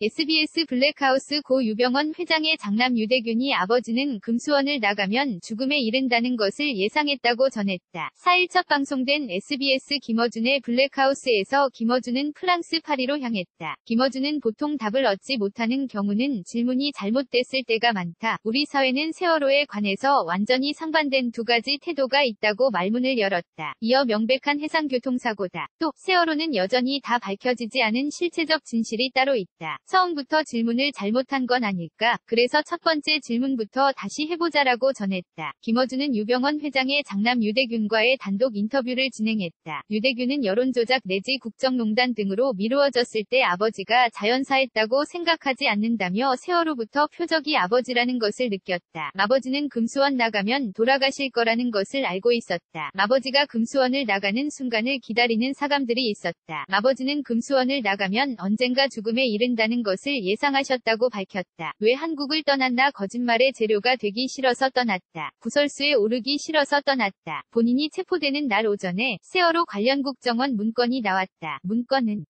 SBS 블랙하우스 고 유병원 회장의 장남 유대균이 아버지는 금수원을 나가면 죽음에 이른다는 것을 예상했다고 전했다. 4일 첫 방송된 SBS 김어준의 블랙하우스에서 김어준은 프랑스 파리로 향했다. 김어준은 보통 답을 얻지 못하는 경우는 질문이 잘못됐을 때가 많다. 우리 사회는 세월호에 관해서 완전히 상반된 두 가지 태도가 있다고 말문을 열었다. 이어 명백한 해상교통사고다. 또 세월호는 여전히 다 밝혀지지 않은 실체적 진실이 따로 있다. 처음부터 질문을 잘못한 건 아닐까. 그래서 첫 번째 질문부터 다시 해보자라고 전했다. 김어준은 유병원 회장의 장남 유대균과의 단독 인터뷰를 진행했다. 유대균은 여론조작 내지 국정농단 등으로 미루어졌을 때 아버지가 자연사했다고 생각하지 않는다며 세월호부터 표적이 아버지라는 것을 느꼈다. 아버지는 금수원 나가면 돌아가실 거라는 것을 알고 있었다. 아버지가 금수원을 나가는 순간을 기다리는 사감들이 있었다. 아버지는 금수원을 나가면 언젠가 죽음에 이른다는 것을 예상하셨다고 밝혔다. 왜 한국을 떠났나 거짓말의 재료가 되기 싫어서 떠났다. 구설수에 오르기 싫어서 떠났다. 본인이 체포되는 날 오전에 세월호 관련 국정원 문건이 나왔다. 문건은